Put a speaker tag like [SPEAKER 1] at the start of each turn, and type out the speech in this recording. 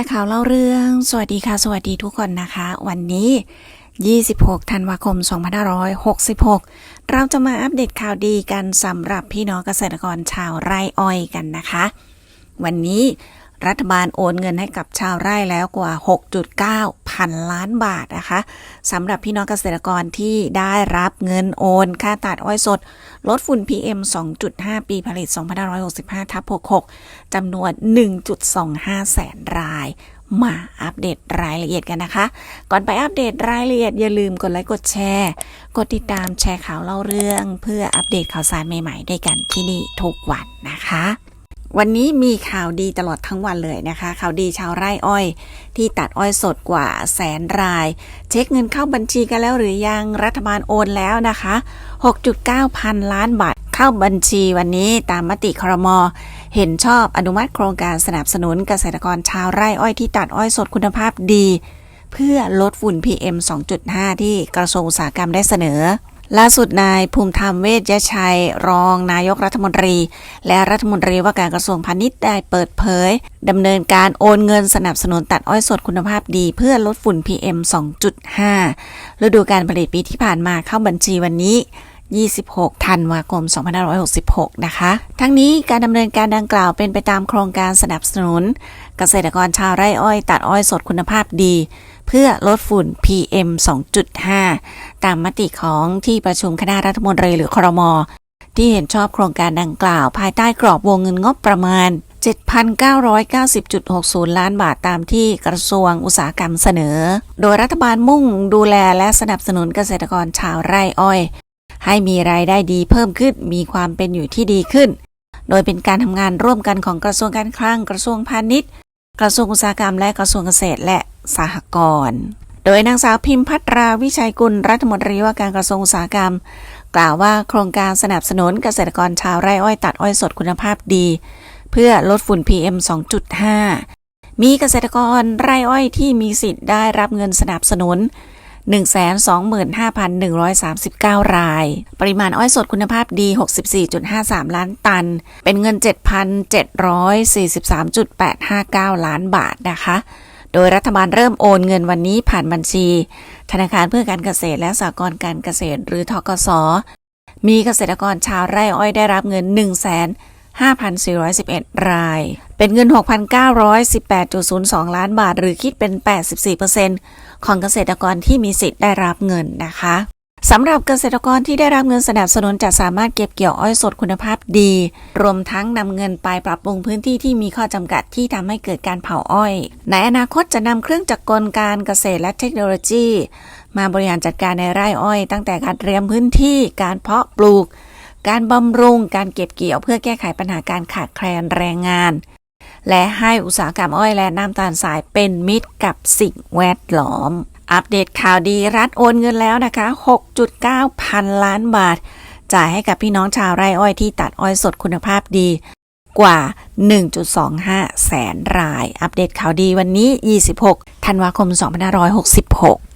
[SPEAKER 1] ร์ข่าวเล่าเรื่อง สวัสดีค่ะ สวัสดีทุกคนนะคะ วันนี้ 26 ธันวาคม 2566 เราจะมาอัปเดตข่าวดีกันสำหรับพี่น้องเกษตรกรชาวไร่อ้อยกันนะคะ วันนี้ รัฐบาลโอนเงินให้กับชาวไร่แล้วกว่า 6.9 พันล้านบาทนะคะสำหรับพี่น้องเกษตรกรที่ได้รับเงินโอน ค่าตัดอ้อยสด ลดฝุ่น PM 2.5 ปีผลิต 2565ทับ66จำนวน 1.25 แสนรายมาอัปเดตรายละเอียดกันนะคะ ก่อนไปอัปเดตรายละเอียดอย่าลืมกดไลค์กดแชร์ กดติดตามแชร์ข่าวเล่าเรื่อง เพื่ออัปเดตข่าวสารใหม่ๆด้วยกันที่นี่ทุกวันนะคะ วันนี้มีข่าวดีตลอดทั้งวันเลยนะคะ ข่าวดีชาวไร่อ้อย ที่ตัดอ้อยสดกว่าแสนราย เช็คเงินเข้าบัญชีกันแล้วหรือยังรัฐบาลโอนแล้วนะคะ 6.9 พันล้านบาทเข้าบัญชีวันนี้ตามมติครม เห็นชอบอนุมัติโครงการสนับสนุนเกษตรกรชาวไร่อ้อยที่ตัดอ้อยสดคุณภาพดี เพื่อลดฝุ่น PM 2.5 ที่กระทรวงอุตสาหกรรมได้เสนอ ล่าสุดนายภูมิธรรมเวชยชัย รองนายกรัฐมนตรี และรัฐมนตรีว่าการกระทรวงพาณิชย์ได้เปิดเผยดำเนินการโอนเงินสนับสนุนตัดอ้อยสดคุณภาพดี เพื่อลดฝุ่น PM 2.5 ฤดูการผลิตปีที่ผ่านมาเข้าบัญชีวันนี้ 26 ธันวาคม 2566 นะคะ ทั้งนี้การดำเนินการดังกล่าวเป็นไปตามโครงการสนับสนุน เกษตรกรชาวไร่อ้อย ตัดอ้อยสดคุณภาพดี เพื่อลดฝุ่น PM 2.5 ตามมติของที่ประชุมคณะรัฐมนตรีหรือครม ที่เห็นชอบโครงการดังกล่าว ภายใต้กรอบวงเงินงบประมาณ 7,990.60 ล้านบาทตามที่กระทรวงอุตสาหกรรมเสนอ โดยรัฐบาลมุ่งดูแลและสนับสนุนเกษตรกรชาวไร่อ้อย ให้มีรายได้ดีเพิ่มขึ้น มีความเป็นอยู่ที่ดีขึ้น โดยเป็นการทำงานร่วมกันของกระทรวงการคลัง กระทรวงพาณิชย์ กระทรวงอุตสาหกรรม และกระทรวงเกษตรและสหกรณ์ โดยนางสาวพิมพ์พัตราวิชัยกุลรัฐมนตรีว่าการกระทรวงอุตสาหกรรม กล่าวว่าโครงการสนับสนุนเกษตรกรชาวไร่อ้อยตัดอ้อยสดคุณภาพดี เพื่อลดฝุ่น PM 2.5มีเกษตรกรไร่อ้อยที่มีสิทธิ์ได้รับเงินสนับสนุน 125,139 ราย ปริมาณอ้อยสดคุณภาพดี 64.53 ล้านตัน เป็นเงิน 7,743.859 ล้านบาทนะคะ โดยรัฐบาลเริ่มโอนเงินวันนี้ผ่านบัญชี ธนาคารเพื่อการเกษตรและสหกรณ์การเกษตรหรือทกส มีเกษตรกรชาวไร่อ้อยได้รับเงิน 1 5,411 ราย เป็นเงิน 6,918.02 ล้านบาท หรือคิดเป็น 84%ของเกษตรกรที่มีสิทธิ์ได้รับเงินนะคะสำหรับเกษตรกรที่ได้รับเงินสนับสนุนจะสามารถเก็บเกี่ยวอ้อยสดคุณภาพดี รวมทั้งนำเงินไปปรับปรุงพื้นที่ที่มีข้อจำกัดที่ทำให้เกิดการเผาอ้อย ในอนาคตจะนำเครื่องจักรกลการเกษตรและเทคโนโลยี มาบริหารจัดการในไร่อ้อย ตั้งแต่การเตรียมพื้นที่การเพาะปลูก การบำรุง การเก็บเกี่ยวเพื่อแก้ไขปัญหาการขาดแคลนแรงงาน และให้อุตสาหกรรมอ้อยและน้ำตาลทรายเป็นมิตรกับสิ่งแวดล้อม อัปเดตข่าวดีรัฐโอนเงินแล้วนะคะ 6.9 พันล้านบาท จ่ายให้กับพี่น้องชาวไร่อ้อยที่ตัดอ้อยสดคุณภาพดีกว่า 1.25 แสนราย อัปเดตข่าวดีวันนี้ 26 ธันวาคม 2566